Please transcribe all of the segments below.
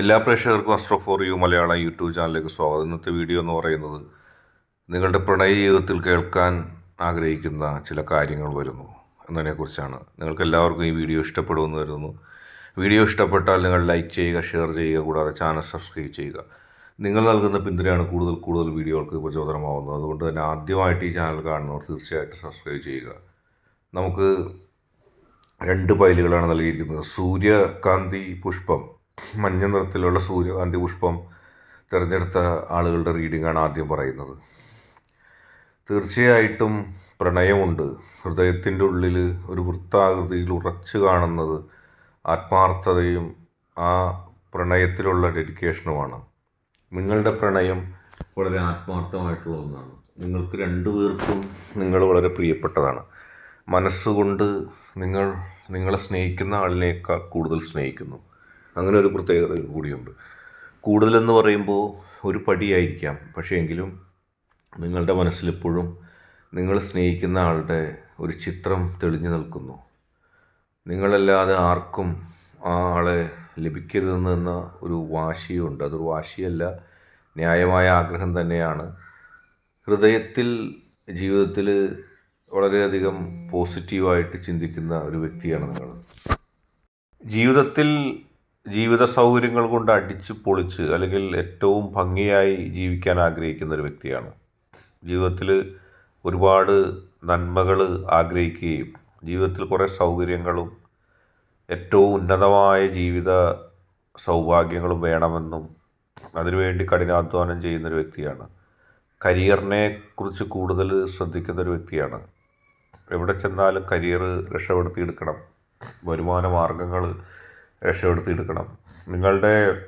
എല്ലാ പ്രേക്ഷകർക്കും astro for you Malayalam YouTube ചാനലിലേക്ക് സ്വാഗതം. ഇന്നത്തെ വീഡിയോ എന്ന് പറയുന്നത് നിങ്ങളുടെ പ്രണയ ജീവിതത്തിൽ കേൾക്കാൻ ആഗ്രഹിക്കുന്ന ചില കാര്യങ്ങൾ വരുന്നു. എന്നതിനെക്കുറിച്ചാണ്. നിങ്ങൾക്ക് എല്ലാവർക്കും ഈ വീഡിയോ ഇഷ്ടപ്പെടുമെന്ന് കരുതുന്നു. വീഡിയോ ഇഷ്ടപ്പെട്ടാൽ നിങ്ങൾ ലൈക്ക് ചെയ്യുക ഷെയർ ചെയ്യുക കൂടാതെ ചാനൽ സബ്സ്ക്രൈബ് ചെയ്യുക. നിങ്ങൾ നൽകുന്ന പിന്തുണയാണ് കൂടുതൽ കൂടുതൽ വീഡിയോകൾക്ക് പ്രചോദനമാവുന്നത്. അതുകൊണ്ട് തന്നെ ആദ്യമായിട്ട് ഈ ചാനൽ കാണുന്നവർ തീർച്ചയായിട്ടും സബ്സ്ക്രൈബ് ചെയ്യുക. നമുക്ക് രണ്ട് പൈലുകളാണ് നൽകിയിരിക്കുന്നത്. സൂര്യകാന്തി പുഷ്പം മഞ്ഞ നിറത്തിലുള്ള സൂര്യകാന്തി പുഷ്പം തിരഞ്ഞെടുത്ത ആളുകളുടെ റീഡിംഗാണ് ആദ്യം പറയുന്നത്. തീർച്ചയായിട്ടും പ്രണയമുണ്ട്. ഹൃദയത്തിന്റെ ഉള്ളിൽ ഒരു വൃത്താകൃതിയിൽ ഉറച്ചു കാണുന്നത് ആത്മാർത്ഥതയും ആ പ്രണയത്തിലുള്ള ഡെഡിക്കേഷനുമാണ് നിങ്ങളുടെ പ്രണയം വളരെ ആത്മാർത്ഥമായിട്ടുള്ള ഒന്നാണ്. നിങ്ങൾക്ക് രണ്ടു പേർക്കും നിങ്ങൾ വളരെ പ്രിയപ്പെട്ടതാണ്. മനസ്സുകൊണ്ട് നിങ്ങൾ നിങ്ങളെ സ്നേഹിക്കുന്ന ആളിനേക്കാൾ കൂടുതൽ സ്നേഹിക്കുന്നു. അങ്ങനെ ഒരു പ്രത്യേകത കൂടിയുണ്ട്. കൂടുതലെന്ന് പറയുമ്പോൾ ഒരു പടിയായിരിക്കാം. പക്ഷേ എങ്കിലും നിങ്ങളുടെ മനസ്സിലെപ്പോഴും നിങ്ങൾ സ്നേഹിക്കുന്ന ആളുടെ ഒരു ചിത്രം തെളിഞ്ഞു നിൽക്കുന്നു. നിങ്ങളല്ലാതെ ആർക്കും ആ ആളെ ലഭിക്കരുതെന്ന ഒരു വാശിയുണ്ട്. അതൊരു വാശിയല്ല ന്യായമായ ആഗ്രഹം തന്നെയാണ്. ഹൃദയത്തിൽ ജീവിതത്തിൽ വളരെയധികം പോസിറ്റീവായിട്ട് ചിന്തിക്കുന്ന ഒരു വ്യക്തിയാണ് നിങ്ങൾ. ജീവിതത്തിൽ ജീവിത സൗകര്യങ്ങൾ കൊണ്ട് അടിച്ച് പൊളിച്ച് അല്ലെങ്കിൽ ഏറ്റവും ഭംഗിയായി ജീവിക്കാൻ ആഗ്രഹിക്കുന്ന ഒരു വ്യക്തിയാണ്. ജീവിതത്തിൽ ഒരുപാട് നന്മകൾ ആഗ്രഹിക്കുകയും ജീവിതത്തിൽ കുറേ സൗകര്യങ്ങളും ഏറ്റവും ഉന്നതമായ ജീവിത സൗഭാഗ്യങ്ങളും വേണമെന്നും അതിനുവേണ്ടി കഠിനാധ്വാനം ചെയ്യുന്നൊരു വ്യക്തിയാണ്. കരിയറിനെ കുറിച്ച് കൂടുതൽ ശ്രദ്ധിക്കുന്ന ഒരു വ്യക്തിയാണ്. എവിടെ ചെന്നാലും കരിയർ രക്ഷപ്പെടുത്തിയെടുക്കണം. വരുമാന മാർഗങ്ങൾ രക്ഷപ്പെടുത്തിയെടുക്കണം. നിങ്ങളുടെ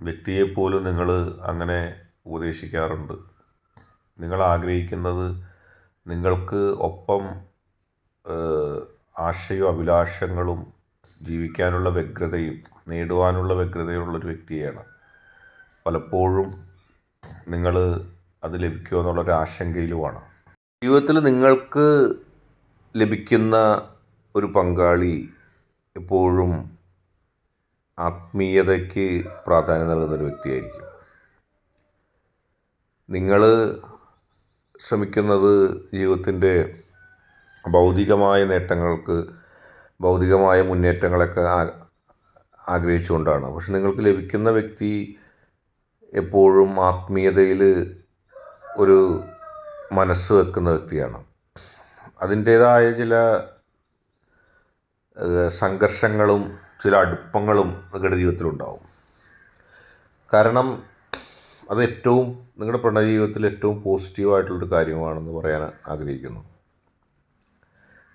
വ്യക്തിയെപ്പോലും നിങ്ങൾ അങ്ങനെ ഉപദേശിക്കാറുണ്ട്. നിങ്ങൾ ആഗ്രഹിക്കുന്നത് നിങ്ങൾക്ക് ഒപ്പം ആശയോ അഭിലാഷങ്ങളും ജീവിക്കാനുള്ള വ്യഗ്രതയും നേടുവാനുള്ള വ്യഗ്രതയുള്ളൊരു വ്യക്തിയാണ്. പലപ്പോഴും നിങ്ങൾ അത് ലഭിക്കുമോ എന്നുള്ളൊരു ആശങ്കയിലുമാണ്. ജീവിതത്തിൽ നിങ്ങൾക്ക് ലഭിക്കുന്ന ഒരു പങ്കാളി എപ്പോഴും ആത്മീയതയ്ക്ക് പ്രാധാന്യം നൽകുന്നൊരു വ്യക്തിയായിരിക്കും. നിങ്ങൾ ശ്രമിക്കുന്നത് ജീവിതത്തിന്റെ ഭൗതികമായ നേട്ടങ്ങൾക്ക് ഭൗതികമായ മുന്നേറ്റങ്ങളൊക്കെ ആഗ്രഹിച്ചുകൊണ്ടാണ്. പക്ഷെ നിങ്ങൾക്ക് ലഭിക്കുന്ന വ്യക്തി എപ്പോഴും ആത്മീയതയിൽ ഒരു മനസ്സ് വെക്കുന്ന വ്യക്തിയാണ്. അതിന്റേതായ ചില സംഘർഷങ്ങളും ചില അടുപ്പങ്ങളും നിങ്ങളുടെ ജീവിതത്തിലുണ്ടാവും. കാരണം അത് ഏറ്റവും നിങ്ങളുടെ പ്രണയ ജീവിതത്തിൽ ഏറ്റവും പോസിറ്റീവായിട്ടുള്ളൊരു കാര്യമാണെന്ന് പറയാൻ ആഗ്രഹിക്കുന്നു.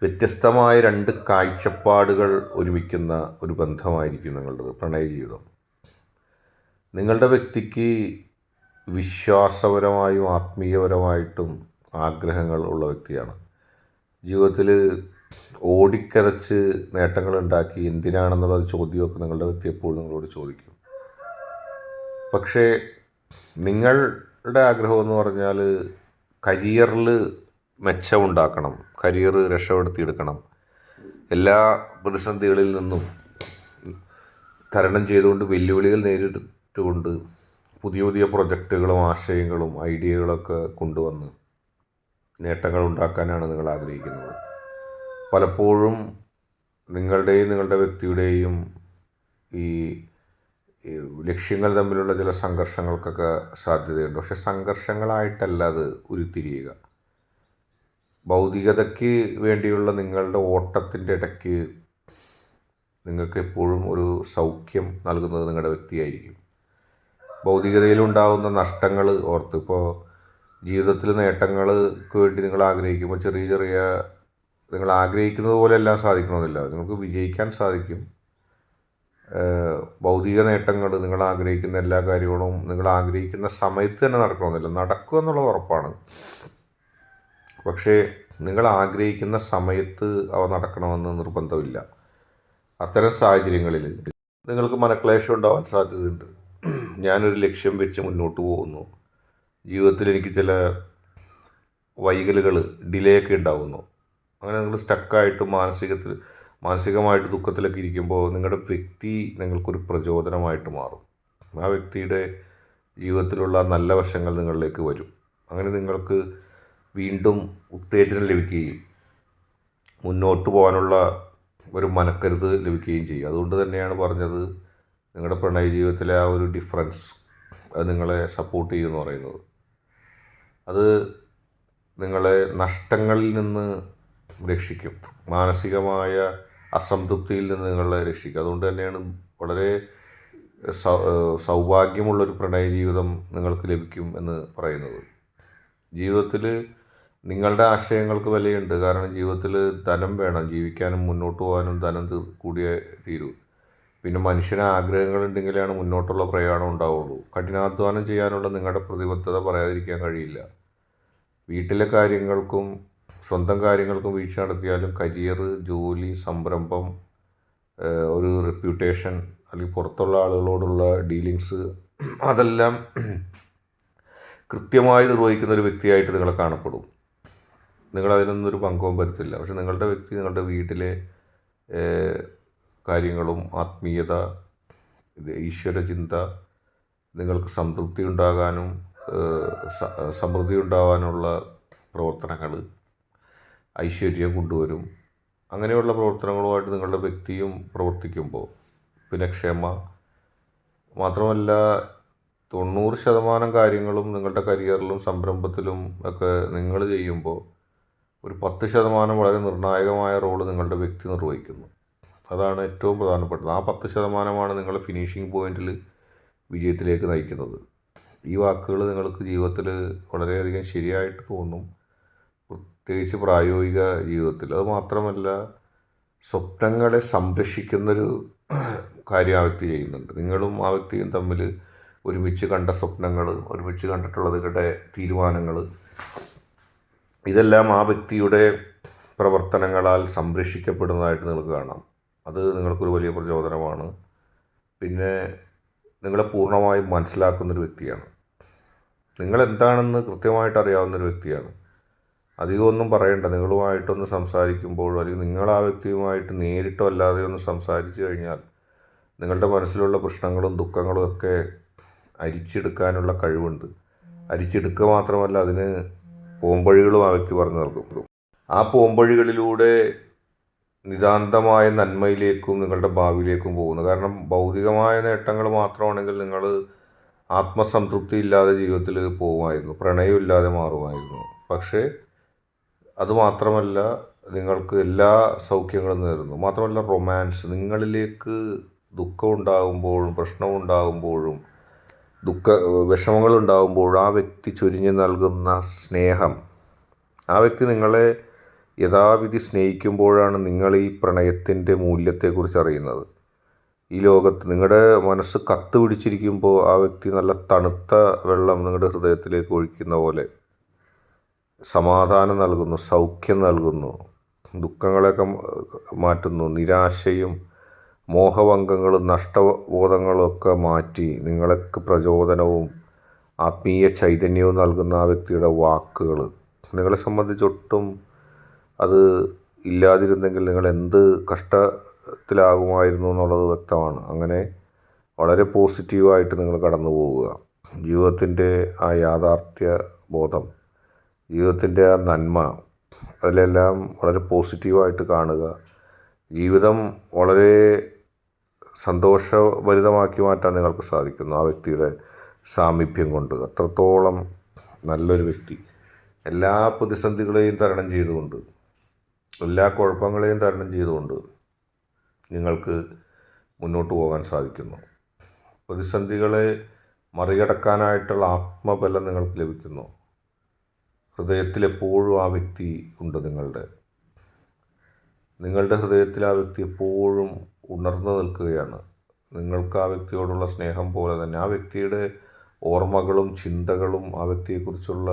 വ്യത്യസ്തമായ രണ്ട് കാഴ്ചപ്പാടുകൾ ഒരുമിക്കുന്ന ഒരു ബന്ധമായിരിക്കും നിങ്ങളുടേത് പ്രണയ ജീവിതം. നിങ്ങളുടെ വ്യക്തിക്ക് വിശ്വാസപരമായും ആത്മീയപരമായിട്ടും ആഗ്രഹങ്ങൾ ഉള്ള വ്യക്തിയാണ്. ജീവിതത്തിൽ ഓടിക്കതച്ച് നേട്ടങ്ങൾ ഉണ്ടാക്കി എന്തിനാണെന്നുള്ള ചോദ്യമൊക്കെ നിങ്ങളുടെ വ്യക്തി എപ്പോഴും നിങ്ങളോട് ചോദിക്കും. പക്ഷേ നിങ്ങളുടെ ആഗ്രഹം എന്ന് പറഞ്ഞാൽ കരിയറിൽ മെച്ചമുണ്ടാക്കണം കരിയർ രക്ഷപ്പെടുത്തിയെടുക്കണം. എല്ലാ പ്രതിസന്ധികളിൽ നിന്നും തരണം ചെയ്തുകൊണ്ട് വെല്ലുവിളികൾ നേരിട്ടുകൊണ്ട് പുതിയ പുതിയ പ്രൊജക്റ്റുകളും ആശയങ്ങളും ഐഡിയകളൊക്കെ കൊണ്ടുവന്ന് നേട്ടങ്ങൾ ഉണ്ടാക്കാനാണ് നിങ്ങൾ ആഗ്രഹിക്കുന്നത്. പലപ്പോഴും നിങ്ങളുടെയും നിങ്ങളുടെ വ്യക്തിയുടെയും ഈ ലക്ഷ്യങ്ങൾ തമ്മിലുള്ള ചില സംഘർഷങ്ങൾക്കൊക്കെ സാധ്യതയുണ്ട്. പക്ഷെ സംഘർഷങ്ങളായിട്ടല്ല അത് ഉരുത്തിരിയുക. ഭൗതികതയ്ക്ക് വേണ്ടിയുള്ള നിങ്ങളുടെ ഓട്ടത്തിന്റെ ഇടയ്ക്ക് നിങ്ങൾക്ക് എപ്പോഴും ഒരു സൗഖ്യം നൽകുന്നത് നിങ്ങളുടെ വ്യക്തിയായിരിക്കും. ഭൗതികതയിലുണ്ടാകുന്ന നഷ്ടങ്ങൾ ഓർത്ത് ഇപ്പോൾ ജീവിതത്തിൽ നേട്ടങ്ങൾക്ക് വേണ്ടി നിങ്ങൾ ആഗ്രഹിക്കുമ്പോൾ ചെറിയ ചെറിയ നിങ്ങൾ ആഗ്രഹിക്കുന്നത് പോലെ എല്ലാം സാധിക്കണമെന്നില്ല. നിങ്ങൾക്ക് വിജയിക്കാൻ സാധിക്കും. ഭൗതിക നേട്ടങ്ങൾ നിങ്ങൾ ആഗ്രഹിക്കുന്ന എല്ലാ കാര്യങ്ങളും നിങ്ങൾ ആഗ്രഹിക്കുന്ന സമയത്ത് തന്നെ നടക്കണമെന്നില്ല. നടക്കുക എന്നുള്ളത് ഉറപ്പാണ്. പക്ഷേ നിങ്ങൾ ആഗ്രഹിക്കുന്ന സമയത്ത് അവ നടക്കണമെന്ന് നിർബന്ധമില്ല. അത്തരം സാഹചര്യങ്ങളിൽ നിങ്ങൾക്ക് മനക്ലേശം ഉണ്ടാവാൻ സാധ്യതയുണ്ട്. ഞാനൊരു ലക്ഷ്യം വെച്ച് മുന്നോട്ട് പോകുന്നു. ജീവിതത്തിൽ എനിക്ക് ചില വൈകലുകൾ ഡിലേ ഒക്കെ ഉണ്ടാകുന്നു അങ്ങനെ നിങ്ങൾ സ്റ്റക്കായിട്ട് മാനസികത്തിൽ മാനസികമായിട്ട് ദുഃഖത്തിലൊക്കെ ഇരിക്കുമ്പോൾ നിങ്ങളുടെ വ്യക്തി നിങ്ങൾക്കൊരു പ്രചോദനമായിട്ട് മാറും. ആ വ്യക്തിയുടെ ജീവിതത്തിലുള്ള നല്ല വശങ്ങൾ നിങ്ങളിലേക്ക് വരും. അങ്ങനെ നിങ്ങൾക്ക് വീണ്ടും ഉത്തേജനം ലഭിക്കുകയും മുന്നോട്ട് പോകാനുള്ള ഒരു മനക്കരുത് ലഭിക്കുകയും ചെയ്യും. അതുകൊണ്ട് തന്നെയാണ് പറഞ്ഞത് നിങ്ങളുടെ പ്രണയ ജീവിതത്തിലെ ആ ഒരു ഡിഫറൻസ് അത് നിങ്ങളെ സപ്പോർട്ട് ചെയ്യുമെന്ന് പറയുന്നത്. അത് നിങ്ങളെ നഷ്ടങ്ങളിൽ നിന്ന് രക്ഷിക്കും. മാനസികമായ അസംതൃപ്തിയിൽ നിന്ന് നിങ്ങളെ രക്ഷിക്കും. അതുകൊണ്ട് തന്നെയാണ് വളരെ സൗഭാഗ്യമുള്ളൊരു പ്രണയ ജീവിതം നിങ്ങൾക്ക് ലഭിക്കും എന്ന് പറയുന്നത്. ജീവിതത്തിൽ നിങ്ങളുടെ ആശയങ്ങൾക്ക് വിലയുണ്ട്. കാരണം ജീവിതത്തിൽ ധനം വേണം. ജീവിക്കാനും മുന്നോട്ട് പോകാനും ധനം കൂടിയേ തീരൂ. പിന്നെ മനുഷ്യന് ആഗ്രഹങ്ങളുണ്ടെങ്കിലാണ് മുന്നോട്ടുള്ള പ്രയാണം ഉണ്ടാവുള്ളൂ. കഠിനാധ്വാനം ചെയ്യാനുള്ള നിങ്ങളുടെ പ്രതിബദ്ധത പറയാതിരിക്കാൻ കഴിയില്ല. വീട്ടിലെ കാര്യങ്ങൾക്കും സ്വന്തം കാര്യങ്ങൾക്ക് വീഴ്ച നടത്തിയാലും കരിയർ ജോലി സംരംഭം ഒരു റെപ്യൂട്ടേഷൻ അല്ലെങ്കിൽ പുറത്തുള്ള ആളുകളോടുള്ള ഡീലിങ്സ് അതെല്ലാം കൃത്യമായി നിർവഹിക്കുന്ന ഒരു വ്യക്തിയായിട്ട് നിങ്ങളെ കാണപ്പെടും. നിങ്ങൾ അതിനൊന്നും ഒരു പങ്കും വരുത്തില്ല. പക്ഷെ നിങ്ങളുടെ വ്യക്തി നിങ്ങളുടെ വീട്ടിലെ കാര്യങ്ങളും ആത്മീയത ഈശ്വരചിന്ത നിങ്ങൾക്ക് സംതൃപ്തി ഉണ്ടാകാനും സമൃദ്ധി ഉണ്ടാകാനുള്ള പ്രവർത്തനങ്ങൾ ഐശ്വര്യം കൊണ്ടുവരും. അങ്ങനെയുള്ള പ്രവർത്തനങ്ങളുമായിട്ട് നിങ്ങളുടെ വ്യക്തിയും പ്രവർത്തിക്കുമ്പോൾ പിന്നെ ക്ഷമ. മാത്രമല്ല തൊണ്ണൂറ് ശതമാനം കാര്യങ്ങളും നിങ്ങളുടെ കരിയറിലും സംരംഭത്തിലും ഒക്കെ നിങ്ങൾ ചെയ്യുമ്പോൾ ഒരു പത്ത് ശതമാനം വളരെ നിർണായകമായ റോൾ നിങ്ങളുടെ വ്യക്തി നിർവഹിക്കുന്നു. അതാണ് ഏറ്റവും പ്രധാനപ്പെട്ടത്. ആ പത്ത് ശതമാനമാണ് നിങ്ങളെ ഫിനിഷിംഗ് പോയിന്റിൽ വിജയത്തിലേക്ക് നയിക്കുന്നത്. ഈ വാക്കുകൾ നിങ്ങൾക്ക് ജീവിതത്തിൽ വളരെയധികം ശരിയായിട്ട് തോന്നും. പ്രത്യേകിച്ച് പ്രായോഗിക ജീവിതത്തിൽ. അത് മാത്രമല്ല സ്വപ്നങ്ങളെ സംരക്ഷിക്കുന്നൊരു കാര്യം ആ വ്യക്തി ചെയ്യുന്നുണ്ട്. നിങ്ങളും ആ വ്യക്തിയും തമ്മിൽ ഒരുമിച്ച് കണ്ട സ്വപ്നങ്ങൾ ഒരുമിച്ച് കണ്ടിട്ടുള്ളത് നിങ്ങളുടെ തീരുമാനങ്ങൾ ഇതെല്ലാം ആ വ്യക്തിയുടെ പ്രവർത്തനങ്ങളാൽ സംരക്ഷിക്കപ്പെടുന്നതായിട്ട് നിങ്ങൾക്ക് കാണാം. അത് നിങ്ങൾക്കൊരു വലിയ പ്രചോദനമാണ്. പിന്നെ നിങ്ങളെ പൂർണമായും മനസ്സിലാക്കുന്നൊരു വ്യക്തിയാണ്. നിങ്ങളെന്താണെന്ന് കൃത്യമായിട്ട് അറിയാവുന്നൊരു വ്യക്തിയാണ്. അധികമൊന്നും പറയണ്ട. നിങ്ങളുമായിട്ടൊന്ന് സംസാരിക്കുമ്പോഴോ അല്ലെങ്കിൽ നിങ്ങൾ ആ വ്യക്തിയുമായിട്ട് നേരിട്ടോ അല്ലാതെ ഒന്ന് സംസാരിച്ചു കഴിഞ്ഞാൽ നിങ്ങളുടെ മനസ്സിലുള്ള പ്രശ്നങ്ങളും ദുഃഖങ്ങളും ഒക്കെ അരിച്ചെടുക്കാനുള്ള കഴിവുണ്ട്. അരിച്ചെടുക്കുക മാത്രമല്ല അതിന് പോംവഴികളും ആ വ്യക്തി പറഞ്ഞു നൽകും. ആ പോംവഴികളിലൂടെ നിതാന്തമായ നന്മയിലേക്കും നിങ്ങളുടെ ഭാവിയിലേക്കും പോകുന്നു. കാരണം ഭൗതികമായ നേട്ടങ്ങൾ മാത്രമാണെങ്കിൽ നിങ്ങൾ ആത്മസംതൃപ്തി ഇല്ലാതെ ജീവിതത്തിൽ പോകുമായിരുന്നു. പ്രണയമില്ലാതെ മാറുമായിരുന്നു. പക്ഷേ അതുമാത്രമല്ല നിങ്ങൾക്ക് എല്ലാ സൗഖ്യങ്ങളും നേരുന്നു. മാത്രമല്ല റൊമാൻസ് നിങ്ങളിലേക്ക് ദുഃഖം ഉണ്ടാകുമ്പോഴും പ്രശ്നമുണ്ടാകുമ്പോഴും ദുഃഖ വിഷമങ്ങൾ ഉണ്ടാകുമ്പോഴും ആ വ്യക്തി ചൊരിഞ്ഞു നൽകുന്ന സ്നേഹം ആ വ്യക്തി നിങ്ങളെ യഥാവിധി സ്നേഹിക്കുമ്പോഴാണ് നിങ്ങൾ ഈ പ്രണയത്തിന്റെ മൂല്യത്തെക്കുറിച്ച് അറിയുന്നത്. ഈ ലോകത്ത് നിങ്ങളുടെ മനസ്സ് കത്ത് പിടിച്ചിരിക്കുമ്പോൾ ആ വ്യക്തി നല്ല തണുത്ത വെള്ളം നിങ്ങളുടെ ഹൃദയത്തിലേക്ക് ഒഴിക്കുന്ന പോലെ സമാധാനം നൽകുന്നു സൗഖ്യം നൽകുന്നു ദുഃഖങ്ങളൊക്കെ മാറ്റുന്നു നിരാശയും മോഹഭംഗങ്ങളും നഷ്ടബോധങ്ങളും ഒക്കെ മാറ്റി നിങ്ങൾക്ക് പ്രചോദനവും ആത്മീയ ചൈതന്യവും നൽകുന്ന ആ വ്യക്തിയുടെ വാക്കുകൾ. നിങ്ങളെ സംബന്ധിച്ചൊട്ടും അത് ഇല്ലാതിരുന്നെങ്കിൽ നിങ്ങൾ എന്ത് കഷ്ടത്തിലാകുമായിരുന്നു എന്നുള്ളത് വ്യക്തമാണ്. അങ്ങനെ വളരെ പോസിറ്റീവായിട്ട് നിങ്ങൾ കടന്നു പോവുക ജീവിതത്തിന്റെ ആ യാഥാർത്ഥ്യ ബോധം ജീവിതത്തിന്റെ ആ നന്മ അതിലെല്ലാം വളരെ പോസിറ്റീവായിട്ട് കാണുക. ജീവിതം വളരെ സന്തോഷഭരിതമാക്കി മാറ്റാൻ നിങ്ങൾക്ക് സാധിക്കുന്നു ആ വ്യക്തിയുടെ സാമീപ്യം കൊണ്ട്. അത്രത്തോളം നല്ലൊരു വ്യക്തി. എല്ലാ പ്രതിസന്ധികളെയും തരണം ചെയ്തുകൊണ്ട് എല്ലാ കുഴപ്പങ്ങളെയും തരണം ചെയ്തുകൊണ്ട് നിങ്ങൾക്ക് മുന്നോട്ട് പോകാൻ സാധിക്കുന്നു. പ്രതിസന്ധികളെ മറികടക്കാനായിട്ടുള്ള ആത്മബലം നിങ്ങൾക്ക് ലഭിക്കുന്നു. ഹൃദയത്തിൽ എപ്പോഴും ആ വ്യക്തി ഉണ്ട് നിങ്ങളുടെ. നിങ്ങളുടെ ഹൃദയത്തിൽ ആ വ്യക്തി എപ്പോഴും ഉണർന്നു നിൽക്കുകയാണ്. നിങ്ങൾക്ക് ആ വ്യക്തിയോടുള്ള സ്നേഹം പോലെ തന്നെ ആ വ്യക്തിയുടെ ഓർമ്മകളും ചിന്തകളും ആ വ്യക്തിയെക്കുറിച്ചുള്ള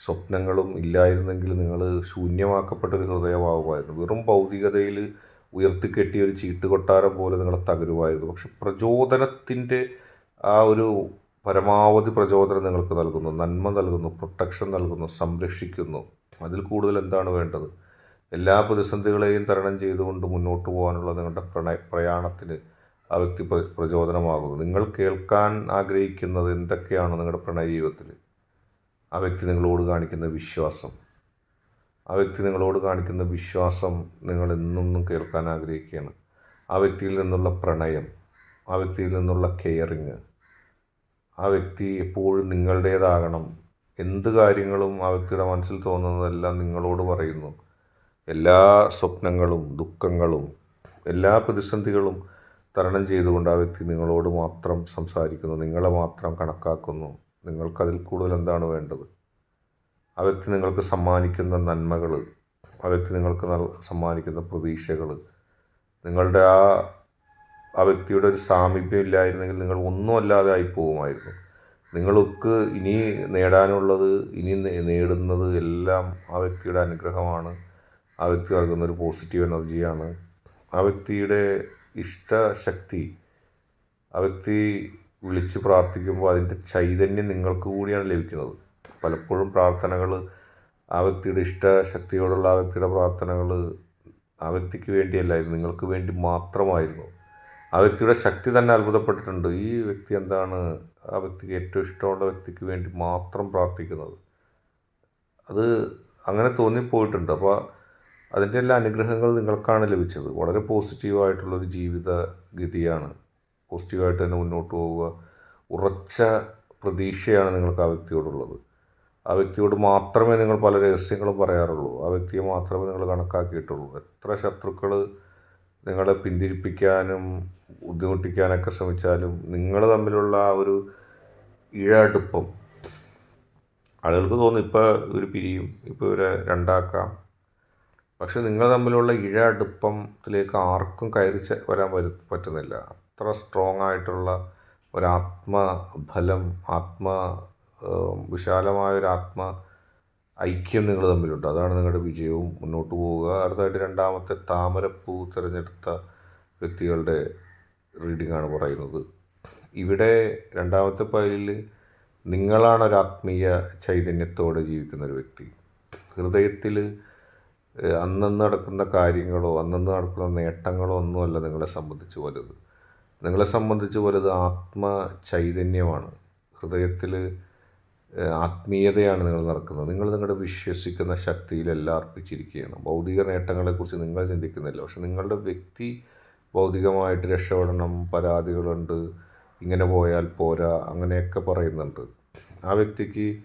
സ്വപ്നങ്ങളും ഇല്ലായിരുന്നെങ്കിൽ നിങ്ങൾ ശൂന്യമാക്കപ്പെട്ടൊരു ഹൃദയമാകുമായിരുന്നു വെറും ഭൗതികതയിൽ ഉയർത്തിക്കെട്ടിയ ഒരു ചീട്ട് കൊട്ടാരം പോലെ നിങ്ങളെ തകരുമായിരുന്നു. പക്ഷെ പ്രചോദനത്തിന്റെ ആ ഒരു പരമാവധി പ്രചോദനം നിങ്ങൾക്ക് നൽകുന്നു നന്മ നൽകുന്നു പ്രൊട്ടക്ഷൻ നൽകുന്നു സംരക്ഷിക്കുന്നു. അതിൽ കൂടുതൽ എന്താണ് വേണ്ടത്? എല്ലാ പ്രതിസന്ധികളെയും തരണം ചെയ്തുകൊണ്ട് മുന്നോട്ട് പോകാനുള്ള നിങ്ങളുടെ പ്രണയ പ്രയാണത്തിന് ആ വ്യക്തി പ്ര- പ്രചോദനമാകുന്നു. നിങ്ങൾ കേൾക്കാൻ ആഗ്രഹിക്കുന്നത് എന്തൊക്കെയാണ് നിങ്ങളുടെ പ്രണയ ജീവിതത്തിൽ? ആ വ്യക്തി നിങ്ങളോട് കാണിക്കുന്ന വിശ്വാസം. ആ വ്യക്തി നിങ്ങളോട് കാണിക്കുന്ന വിശ്വാസം നിങ്ങൾ എന്നും കേൾക്കാൻ ആഗ്രഹിക്കുകയാണ്. ആ വ്യക്തിയിൽ നിന്നുള്ള പ്രണയം ആ വ്യക്തിയിൽ നിന്നുള്ള കെയറിങ് ആ വ്യക്തി എപ്പോഴും നിങ്ങളുടേതാകണം. എന്ത് കാര്യങ്ങളും ആ വ്യക്തിയുടെ മനസ്സിൽ തോന്നുന്നതെല്ലാം നിങ്ങളോട് പറയുന്നു. എല്ലാ സ്വപ്നങ്ങളും ദുഃഖങ്ങളും എല്ലാ പ്രതിസന്ധികളും തരണം ചെയ്തുകൊണ്ട് ആ വ്യക്തി നിങ്ങളോട് മാത്രം സംസാരിക്കുന്നു. നിങ്ങളെ മാത്രം കണക്കാക്കുന്നു. നിങ്ങൾക്കതിൽ കൂടുതൽ എന്താണ് വേണ്ടത്? ആ വ്യക്തി നിങ്ങൾക്ക് സമ്മാനിക്കുന്ന നന്മകൾ ആ വ്യക്തി നിങ്ങൾക്ക് സമ്മാനിക്കുന്ന പ്രതീക്ഷകൾ നിങ്ങളുടെ ആ ആ വ്യക്തിയുടെ ഒരു സാമീപ്യം ഇല്ലായിരുന്നെങ്കിൽ നിങ്ങൾ ഒന്നും അല്ലാതെ ആയി പോകുമായിരുന്നു നിങ്ങൾക്ക് ഇനി നേടാനുള്ളത് ഇനി നേടുന്നത് എല്ലാം ആ വ്യക്തിയുടെ അനുഗ്രഹമാണ്. ആ വ്യക്തി നൽകുന്ന ഒരു പോസിറ്റീവ് എനർജിയാണ് ആ വ്യക്തിയുടെ ഇഷ്ടശക്തി ആ വ്യക്തി വിളിച്ച് പ്രാർത്ഥിക്കുമ്പോൾ അതിന്റെ ചൈതന്യം നിങ്ങൾക്ക് കൂടിയാണ് ലഭിക്കുന്നത്. പലപ്പോഴും പ്രാർത്ഥനകൾ ആ വ്യക്തിയുടെ ഇഷ്ടശക്തിയോടുള്ള ആ വ്യക്തിയുടെ പ്രാർത്ഥനകൾ ആ വ്യക്തിക്ക് വേണ്ടിയല്ലായിരുന്നു നിങ്ങൾക്ക് വേണ്ടി മാത്രമായിരുന്നു. ആ വ്യക്തിയുടെ ശക്തി തന്നെ അത്ഭുതപ്പെട്ടിട്ടുണ്ട്. ഈ വ്യക്തി എന്താണ്? ആ വ്യക്തിക്ക് ഏറ്റവും ഇഷ്ടമുള്ള വ്യക്തിക്ക് വേണ്ടി മാത്രം പ്രാർത്ഥിക്കുന്നത്. അത് അങ്ങനെ തോന്നിപ്പോയിട്ടുണ്ട്. അപ്പോൾ അതിന്റെ എല്ലാ അനുഗ്രഹങ്ങൾ നിങ്ങൾക്കാണ് ലഭിച്ചത്. വളരെ പോസിറ്റീവായിട്ടുള്ളൊരു ജീവിത ഗതിയാണ് പോസിറ്റീവായിട്ട് തന്നെ മുന്നോട്ട് പോവുക. ഉറച്ച പ്രതീക്ഷയാണ് നിങ്ങൾക്ക് ആ വ്യക്തിയോടുള്ളത്. ആ വ്യക്തിയോട് മാത്രമേ നിങ്ങൾ പല രഹസ്യങ്ങളും പറയാറുള്ളൂ. ആ വ്യക്തിയെ മാത്രമേ നിങ്ങൾ കണക്കാക്കിയിട്ടുള്ളൂ. എത്ര ശത്രുക്കൾ നിങ്ങളെ പിന്തിരിപ്പിക്കാനും ബുദ്ധിമുട്ടിക്കാനൊക്കെ ശ്രമിച്ചാലും നിങ്ങൾ തമ്മിലുള്ള ആ ഒരു ഇഴടുപ്പം ആളുകൾക്ക് തോന്നും ഇപ്പോൾ ഇവർ പിരിയും ഇപ്പോൾ ഇവരെ രണ്ടാക്കാം. പക്ഷെ നിങ്ങൾ തമ്മിലുള്ള ഇഴ അടുപ്പത്തിലേക്ക് ആർക്കും കയറി വരാൻ വരു പറ്റുന്നില്ല. അത്ര സ്ട്രോങ് ആയിട്ടുള്ള ഒരാത്മബലം ആത്മ ഏഹ്, വിശാലമായ ഒരു ആത്മ ഐക്യം നിങ്ങൾ തമ്മിലുണ്ട്. അതാണ് നിങ്ങളുടെ വിജയവും മുന്നോട്ട് പോവുക. അടുത്തായിട്ട് രണ്ടാമത്തെ താമരപ്പൂ തിരഞ്ഞെടുത്ത വ്യക്തികളുടെ റീഡിംഗ് ആണ് പറയുന്നത്. ഇവിടെ രണ്ടാമത്തെ പൈലിൽ നിങ്ങളാണ് ഒരു ആത്മീയ ചൈതന്യത്തോടെ ജീവിക്കുന്ന ഒരു വ്യക്തി. ഹൃദയത്തിൽ അന്നന്ന് നടക്കുന്ന കാര്യങ്ങളോ അന്നന്ന് നടക്കുന്ന നേട്ടങ്ങളോ ഒന്നുമല്ല നിങ്ങളെ സംബന്ധിച്ച് വലുത്. നിങ്ങളെ സംബന്ധിച്ച് വലുത് ആത്മ ചൈതന്യമാണ്. ഹൃദയത്തിൽ ആത്മീയതയാണ് നിങ്ങൾ നടക്കുന്നത്. നിങ്ങൾ നിങ്ങളുടെ വിശ്വസിക്കുന്ന ശക്തിയിലെല്ലാം അർപ്പിച്ചിരിക്കുകയാണ്. ഭൗതിക നേട്ടങ്ങളെക്കുറിച്ച് നിങ്ങൾ ചിന്തിക്കുന്നില്ല. പക്ഷെ നിങ്ങളുടെ വ്യക്തി ഭൗതികമായിട്ട് രക്ഷപ്പെടണം പരാതികളുണ്ട് ഇങ്ങനെ പോയാൽ പോരാ അങ്ങനെയൊക്കെ പറയുന്നുണ്ട്. ആ വ്യക്തിക്ക്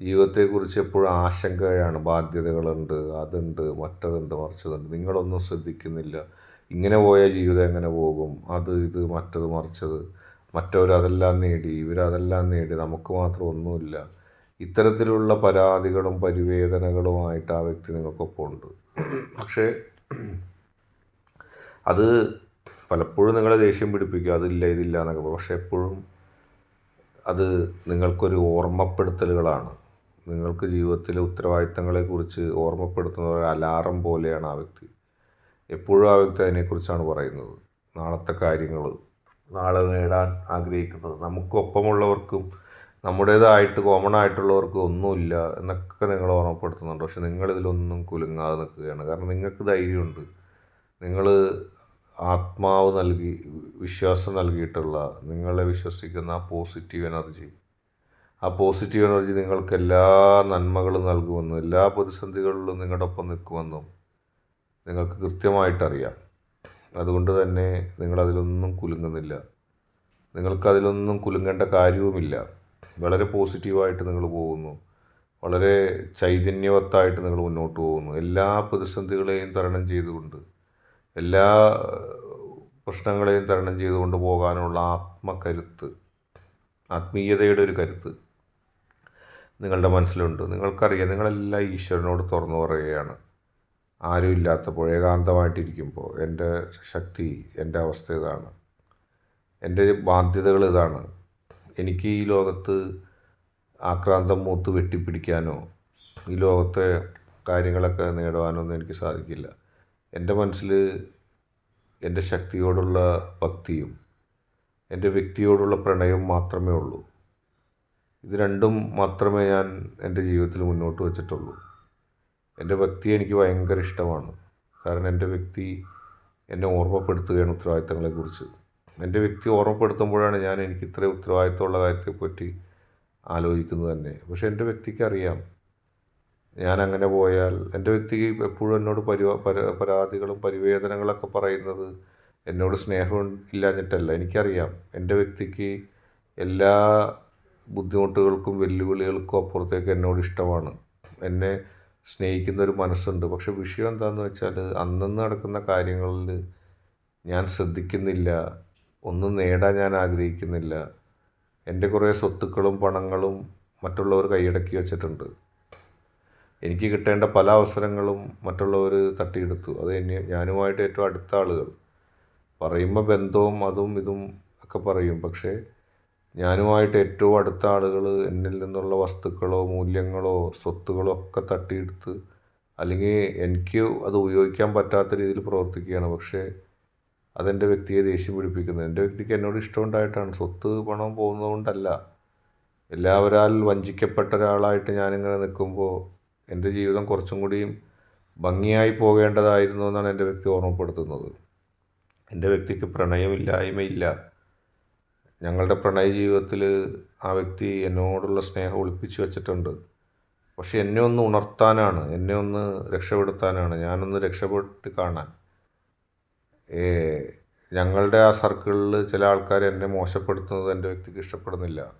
ജീവിതത്തെക്കുറിച്ച് എപ്പോഴും ആശങ്കയാണ്. ബാധ്യതകളുണ്ട് അതുണ്ട് മറ്റതുണ്ട് മറിച്ചതുണ്ട്. നിങ്ങളൊന്നും ശ്രദ്ധിക്കുന്നില്ല. ഇങ്ങനെ പോയ ജീവിതം എങ്ങനെ പോകും? അത് ഇത് മറ്റത് മറിച്ചത്. മറ്റവരതെല്ലാം നേടി ഇവരതെല്ലാം നേടി നമുക്ക് മാത്രം ഒന്നുമില്ല. ഇത്തരത്തിലുള്ള പരാതികളും പരിവേദനകളുമായിട്ട് ആ വ്യക്തി നിങ്ങൾക്കൊപ്പം ഉണ്ട് പക്ഷേ അത് പലപ്പോഴും നിങ്ങളെ ദേഷ്യം പിടിപ്പിക്കും അതില്ല ഇതില്ല എന്നൊക്കെ. പക്ഷെ എപ്പോഴും അത് നിങ്ങൾക്കൊരു ഓർമ്മപ്പെടുത്തലുകളാണ്. നിങ്ങൾക്ക് ജീവിതത്തിലെ ഉത്തരവാദിത്തങ്ങളെക്കുറിച്ച് ഓർമ്മപ്പെടുത്തുന്ന ഒരു അലാറം പോലെയാണ് ആ വ്യക്തി. എപ്പോഴും ആ വ്യക്തി അതിനെക്കുറിച്ചാണ് പറയുന്നത്. നാളത്തെ കാര്യങ്ങൾ നാളെ നേടാൻ ആഗ്രഹിക്കുന്നത്. നമുക്കൊപ്പമുള്ളവർക്കും നമ്മുടേതായിട്ട് കോമൺ ആയിട്ടുള്ളവർക്കും ഒന്നുമില്ല എന്നൊക്കെ നിങ്ങൾ ഓർമ്മപ്പെടുത്തുന്നുണ്ട്. പക്ഷെ നിങ്ങളിതിലൊന്നും കുലുങ്ങാതെ നിൽക്കുകയാണ്. കാരണം നിങ്ങൾക്ക് ധൈര്യമുണ്ട്. നിങ്ങൾ ആത്മാവ് നൽകി വിശ്വാസം നൽകിയിട്ടുള്ള നിങ്ങളെ വിശ്വസിക്കുന്ന പോസിറ്റീവ് എനർജി ആ പോസിറ്റീവ് എനർജി നിങ്ങൾക്ക് എല്ലാ നന്മകളും നൽകുമെന്നും എല്ലാ പ്രതിസന്ധികളിലും നിങ്ങളുടെ ഒപ്പം നിൽക്കുമെന്നും നിങ്ങൾക്ക് കൃത്യമായിട്ടറിയാം. അതുകൊണ്ട് തന്നെ നിങ്ങളതിലൊന്നും കുലുങ്ങുന്നില്ല. നിങ്ങൾക്കതിലൊന്നും കുലുങ്ങേണ്ട കാര്യവുമില്ല. വളരെ പോസിറ്റീവായിട്ട് നിങ്ങൾ പോകുന്നു. വളരെ ചൈതന്യവത്തായിട്ട് നിങ്ങൾ മുന്നോട്ട് പോകുന്നു. എല്ലാ പ്രതിസന്ധികളെയും തരണം ചെയ്തുകൊണ്ട് എല്ലാ പ്രശ്നങ്ങളെയും തരണം ചെയ്തുകൊണ്ട് പോകാനുള്ള ആത്മകരുത്ത് ആത്മീയതയുടെ ഒരു കരുത്ത് നിങ്ങളുടെ മനസ്സിലുണ്ട്. നിങ്ങൾക്കറിയാം നിങ്ങളെല്ലാം ഈശ്വരനോട് തുറന്നു പറയുകയാണ്. ആരും ഇല്ലാത്തപ്പോൾ ഏകാന്തമായിട്ടിരിക്കുമ്പോൾ എന്റെ ശക്തി എന്റെ അവസ്ഥ ഇതാണ്. എന്റെ ബാധ്യതകൾ ഇതാണ്. എനിക്ക് ഈ ലോകത്ത് ആക്രാന്തം മൂത്ത് വെട്ടിപ്പിടിക്കാനോ ഈ ലോകത്തെ കാര്യങ്ങളൊക്കെ നേടുവാനോ ഒന്നും എനിക്ക് സാധിക്കില്ല. എന്റെ മനസ്സിൽ എന്റെ ശക്തിയോടുള്ള ഭക്തിയും എന്റെ വ്യക്തിയോടുള്ള പ്രണയവും മാത്രമേ ഉള്ളൂ. ഇത് രണ്ടും മാത്രമേ ഞാൻ എന്റെ ജീവിതത്തിൽ മുന്നോട്ട് വച്ചിട്ടുള്ളൂ. എന്റെ വ്യക്തിയെ എനിക്ക് ഭയങ്കര ഇഷ്ടമാണ്. കാരണം എന്റെ വ്യക്തി എന്നെ ഓർമ്മപ്പെടുത്തുകയാണ് ഉത്തരവാദിത്തങ്ങളെക്കുറിച്ച്. എന്റെ വ്യക്തി ഓർമ്മപ്പെടുത്തുമ്പോഴാണ് ഞാൻ എനിക്ക് ഇത്രയും ഉത്തരവാദിത്തമുള്ള കാര്യത്തെപ്പറ്റി ആലോചിക്കുന്നത് തന്നെ. പക്ഷേ എന്റെ വ്യക്തിക്ക് അറിയാം ഞാൻ അങ്ങനെ പോയാൽ എന്റെ വ്യക്തിക്ക് എപ്പോഴും എന്നോട് പരാതികളും പരിവേദനകളൊക്കെ പറയുന്നത് എന്നോട് സ്നേഹം ഇല്ലാഞ്ഞിട്ടല്ല. എനിക്കറിയാം എന്റെ വ്യക്തിക്ക് എല്ലാ ബുദ്ധിമുട്ടുകൾക്കും വെല്ലുവിളികൾക്കും അപ്പുറത്തേക്ക് എന്നോട് ഇഷ്ടമാണ്. എന്നെ സ്നേഹിക്കുന്ന ഒരു മനസ്സുണ്ട്. പക്ഷെ വിഷയം എന്താണെന്ന് വെച്ചാൽ അന്നന്ന് നടക്കുന്ന കാര്യങ്ങളിൽ ഞാൻ ശ്രദ്ധിക്കുന്നില്ല. ഒന്നും നേടാൻ ഞാൻ ആഗ്രഹിക്കുന്നില്ല. എന്റെ കുറേ സ്വത്തുക്കളും പണങ്ങളും മറ്റുള്ളവർ കൈയടക്കി വെച്ചിട്ടുണ്ട്. എനിക്ക് കിട്ടേണ്ട പല അവസരങ്ങളും മറ്റുള്ളവർ തട്ടിയെടുത്തു. അത് എന്നെ ഞാനുമായിട്ട് ഏറ്റവും അടുത്ത ആളുകൾ. പറയുമ്പോൾ ബന്ധവും അതും ഇതും ഒക്കെ പറയും. പക്ഷേ ഞാനുമായിട്ട് ഏറ്റവും അടുത്ത ആളുകൾ എന്നിൽ നിന്നുള്ള വസ്തുക്കളോ മൂല്യങ്ങളോ സ്വത്തുകളോ ഒക്കെ തട്ടിയെടുത്ത് അല്ലെങ്കിൽ എനിക്ക് അത് ഉപയോഗിക്കാൻ പറ്റാത്ത രീതിയിൽ പ്രവർത്തിക്കുകയാണ്. പക്ഷേ അതെന്റെ വ്യക്തിയെ ദേഷ്യം പിടിപ്പിക്കുന്നത് എന്റെ വ്യക്തിക്ക് എന്നോട് ഇഷ്ടമുണ്ടായിട്ടാണ്. സ്വത്ത് പണം പോകുന്നതുകൊണ്ടല്ല. എല്ലാവരാൽ വഞ്ചിക്കപ്പെട്ട ഒരാളായിട്ട് ഞാനിങ്ങനെ നിൽക്കുമ്പോൾ എന്റെ ജീവിതം കുറച്ചും കൂടിയും ഭംഗിയായി പോകേണ്ടതായിരുന്നു എന്നാണ് എന്റെ വ്യക്തി ഓർമ്മപ്പെടുത്തുന്നത്. എന്റെ വ്യക്തിക്ക് പ്രണയമില്ലായ്മയില്ല. ഞങ്ങളുടെ പ്രണയ ജീവിതത്തിൽ ആ വ്യക്തി എന്നോടുള്ള സ്നേഹം ഒളിപ്പിച്ച് വെച്ചിട്ടുണ്ട്. പക്ഷെ എന്നെ ഒന്ന് ഉണർത്താനാണ് എന്നെ ഒന്ന് രക്ഷപ്പെടുത്താനാണ് ഞാനൊന്ന് രക്ഷപ്പെട്ട് കാണാൻ. ഞങ്ങളുടെ ആ സർക്കിളിൽ ചില ആൾക്കാർ എന്നെ മോശപ്പെടുത്തുന്നത് എന്റെ വ്യക്തിക്ക് ഇഷ്ടപ്പെടുന്നില്ല.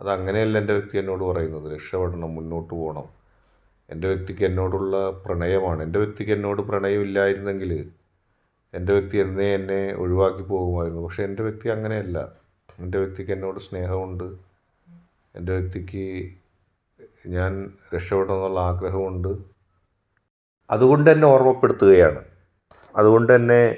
അതങ്ങനെയല്ല എന്റെ വ്യക്തി എന്നോട് പറയുന്നത് രക്ഷപ്പെടണം മുന്നോട്ട് പോകണം. എന്റെ വ്യക്തിക്ക് എന്നോടുള്ള പ്രണയമാണ്. എന്റെ വ്യക്തിക്ക് എന്നോട് പ്രണയമില്ലായിരുന്നെങ്കിൽ എന്റെ വ്യക്തി എന്നേ എന്നെ ഒഴിവാക്കി പോകുമായിരുന്നു. പക്ഷേ എന്റെ വ്യക്തി അങ്ങനെയല്ല. എന്റെ വ്യക്തിക്ക് എന്നോട് സ്നേഹമുണ്ട്. എന്റെ വ്യക്തിക്ക് ഞാൻ രക്ഷപ്പെടണമെന്നുള്ള ആഗ്രഹമുണ്ട്. അതുകൊണ്ട് തന്നെ ഓർമ്മപ്പെടുത്തുകയാണ്. അതുകൊണ്ട് തന്നെ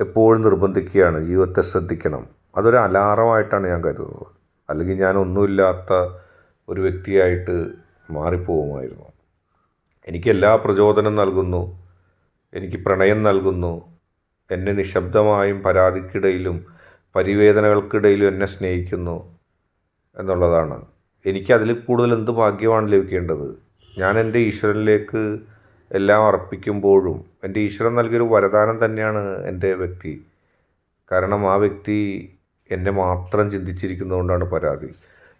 എപ്പോഴും നിർബന്ധിക്കുകയാണ്. ജീവിതത്തെ ശ്രദ്ധിക്കണം. അതൊരു അലാറമായിട്ടാണ് ഞാൻ കരുതുന്നത്. അല്ലെങ്കിൽ ഞാൻ ഒന്നുമില്ലാത്ത ഒരു വ്യക്തിയായിട്ട് മാറിപ്പോകുമായിരുന്നു എനിക്ക് എല്ലാ പ്രചോദനം നൽകുന്നു. എനിക്ക് പ്രണയം നൽകുന്നു. എന്നെ നിശബ്ദമായും പരാതിക്കിടയിലും പരിവേദനകൾക്കിടയിലും എന്നെ സ്നേഹിക്കുന്നു എന്നുള്ളതാണ്. എനിക്കതിൽ കൂടുതൽ എന്ത് ഭാഗ്യമാണ് ലഭിക്കേണ്ടത്? ഞാൻ എന്റെ ഈശ്വരനിലേക്ക് എല്ലാം അർപ്പിക്കുമ്പോഴും എന്റെ ഈശ്വരൻ നൽകിയൊരു വരദാനം തന്നെയാണ് എന്റെ വ്യക്തി. കാരണം ആ വ്യക്തി എന്നെ മാത്രം ചിന്തിച്ചിരിക്കുന്നതുകൊണ്ടാണ് പരാതി.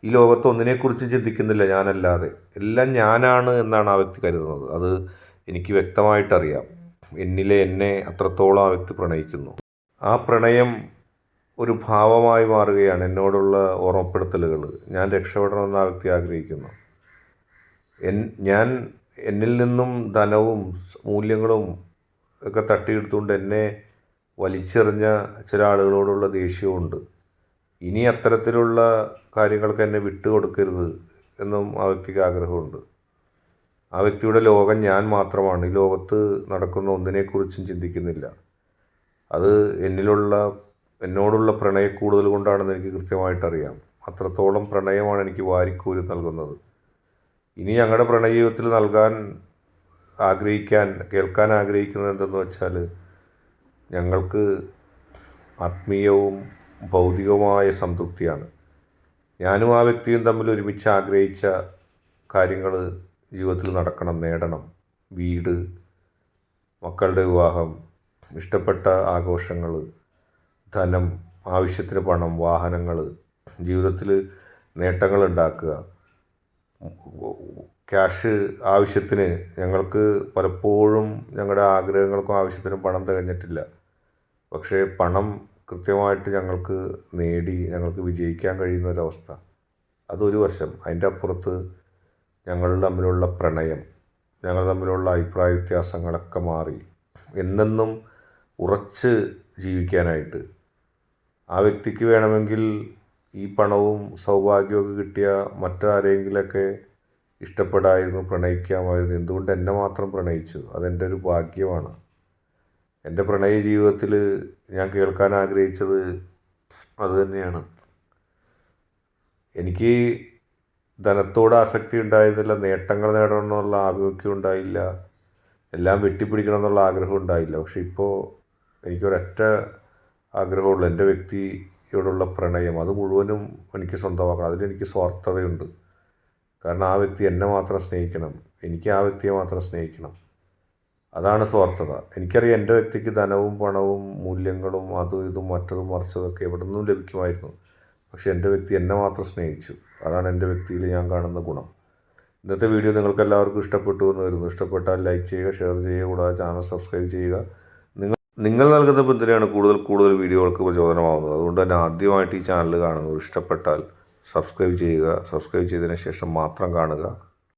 ഈ ലോകത്ത് ഒന്നിനെക്കുറിച്ചും ചിന്തിക്കുന്നില്ല ഞാനല്ലാതെ. എല്ലാം ഞാനാണ് എന്നാണ് ആ വ്യക്തി കരുതുന്നത്. അത് എനിക്ക് വ്യക്തമായിട്ടറിയാം. എന്നിലെ എന്നെ അത്രത്തോളം ആ വ്യക്തി പ്രണയിക്കുന്നു. ആ പ്രണയം ഒരു ഭാവമായി മാറുകയാണ് എന്നോടുള്ള ഓർമ്മപ്പെടുത്തലുകൾ ഞാൻ രക്ഷപ്പെടണമെന്ന് ആ വ്യക്തി ആഗ്രഹിക്കുന്നു. എൻ ഞാൻ എന്നിൽ നിന്നും ധനവും മൂല്യങ്ങളും ഒക്കെ തട്ടിയെടുത്തുകൊണ്ട് എന്നെ വലിച്ചെറിഞ്ഞ ചില ആളുകളോടുള്ള ദേഷ്യമുണ്ട് ഇനി അത്തരത്തിലുള്ള കാര്യങ്ങൾക്ക് എന്നെ വിട്ടുകൊടുക്കരുത് എന്നും ആ വ്യക്തിക്ക് ആഗ്രഹമുണ്ട്. ആ വ്യക്തിയുടെ ലോകം ഞാൻ മാത്രമാണ്. ഈ ലോകത്ത് നടക്കുന്ന ഒന്നിനെക്കുറിച്ചും ചിന്തിക്കുന്നില്ല. അത് എന്നിലുള്ള എന്നോടുള്ള പ്രണയക്കൂടുതൽ കൊണ്ടാണെന്ന് എനിക്ക് കൃത്യമായിട്ടറിയാം. അത്രത്തോളം പ്രണയമാണ് എനിക്ക് വാരിക്കൂരി നൽകുന്നത്. ഇനി ഞങ്ങളുടെ പ്രണയ ജീവിതത്തിൽ നൽകാൻ ആഗ്രഹിക്കാൻ കേൾക്കാൻ ആഗ്രഹിക്കുന്നത് എന്തെന്ന് വെച്ചാൽ ഞങ്ങൾക്ക് ആത്മീയവും ഭൗതികവുമായ സംതൃപ്തിയാണ്. ഞാനും ആ വ്യക്തിയും തമ്മിൽ ഒരുമിച്ച് ആഗ്രഹിച്ച കാര്യങ്ങൾ ജീവിതത്തിൽ നടക്കണം നേടണം. വീട് മക്കളുടെ വിവാഹം ഇഷ്ടപ്പെട്ട ആഘോഷങ്ങൾ ധനം ആവശ്യത്തിന് പണം വാഹനങ്ങൾ ജീവിതത്തിൽ നേട്ടങ്ങൾ ഉണ്ടാക്കുക. ക്യാഷ് ആവശ്യത്തിന് ഞങ്ങൾക്ക് പലപ്പോഴും ഞങ്ങളുടെ ആഗ്രഹങ്ങൾക്കും ആവശ്യത്തിനും പണം തികഞ്ഞിട്ടില്ല. പക്ഷേ പണം കൃത്യമായിട്ട് ഞങ്ങൾക്ക് നേടി ഞങ്ങൾക്ക് വിജയിക്കാൻ കഴിയുന്ന ഒരവസ്ഥ അതൊരു വശം. അതിന്റെ അപ്പുറത്ത് ഞങ്ങൾ തമ്മിലുള്ള പ്രണയം ഞങ്ങൾ തമ്മിലുള്ള അഭിപ്രായ വ്യത്യാസങ്ങളൊക്കെ മാറി. എന്നെന്നും ഉറച്ച് ജീവിക്കാനായിട്ട്. ആ വ്യക്തിക്ക് വേണമെങ്കിൽ ഈ പണവും സൗഭാഗ്യമൊക്കെ കിട്ടിയ മറ്റാരെങ്കിലൊക്കെ ഇഷ്ടപ്പെടായിരുന്നു പ്രണയിക്കാമായിരുന്നു. എന്തുകൊണ്ട് എന്നെ മാത്രം പ്രണയിച്ചു? അതെന്റെ ഒരു ഭാഗ്യമാണ്. എന്റെ പ്രണയ ജീവിതത്തിൽ ഞാൻ കേൾക്കാൻ ആഗ്രഹിച്ചത് അതുതന്നെയാണ് എനിക്ക് ധനത്തോട് ആസക്തി ഉണ്ടായിരുന്നില്ല നേട്ടങ്ങൾ നേടണം എന്നുള്ള ആഭിമുഖ്യം ഉണ്ടായില്ല എല്ലാം വെട്ടിപ്പിടിക്കണം എന്നുള്ള ആഗ്രഹം ഉണ്ടായില്ല. പക്ഷെ ഇപ്പോൾ എനിക്കൊരൊറ്റ ആഗ്രഹമുള്ളൂ എന്റെ വ്യക്തിയോടുള്ള പ്രണയം. അത് മുഴുവനും എനിക്ക് സ്വന്തമാക്കണം. അതിലെനിക്ക് സ്വാർത്ഥതയുണ്ട്. കാരണം ആ വ്യക്തി എന്നെ മാത്രം സ്നേഹിക്കണം. എനിക്ക് ആ വ്യക്തിയെ മാത്രം സ്നേഹിക്കണം. അതാണ് സ്വാർത്ഥത. എനിക്കറിയാം എന്റെ വ്യക്തിക്ക് ധനവും പണവും മൂല്യങ്ങളും അതും ഇതും മറ്റതും മറിച്ചതൊക്കെ എവിടെ നിന്നും ലഭിക്കുമായിരുന്നു. പക്ഷേ എന്റെ വ്യക്തി എന്നെ മാത്രം സ്നേഹിച്ചു. അതാണ് എന്റെ വ്യക്തിയിൽ ഞാൻ കാണുന്ന ഗുണം. ഇന്നത്തെ വീഡിയോ നിങ്ങൾക്ക് എല്ലാവർക്കും ഇഷ്ടപ്പെട്ടു എന്ന് വരുന്നു ഇഷ്ടപ്പെട്ടാൽ ലൈക്ക് ചെയ്യുക ഷെയർ ചെയ്യുക കൂടാതെ ചാനൽ സബ്സ്ക്രൈബ് ചെയ്യുക. നിങ്ങൾ നിങ്ങൾ നൽകുന്ന പിന്തുണയാണ് കൂടുതൽ കൂടുതൽ വീഡിയോകൾക്ക് പ്രചോദനമാകുന്നത് അതുകൊണ്ട് തന്നെ ആദ്യമായിട്ട് ഈ ചാനൽ കാണുന്നത് ഇഷ്ടപ്പെട്ടാൽ സബ്സ്ക്രൈബ് ചെയ്യുക. സബ്സ്ക്രൈബ് ചെയ്തതിന് ശേഷം മാത്രം കാണുക.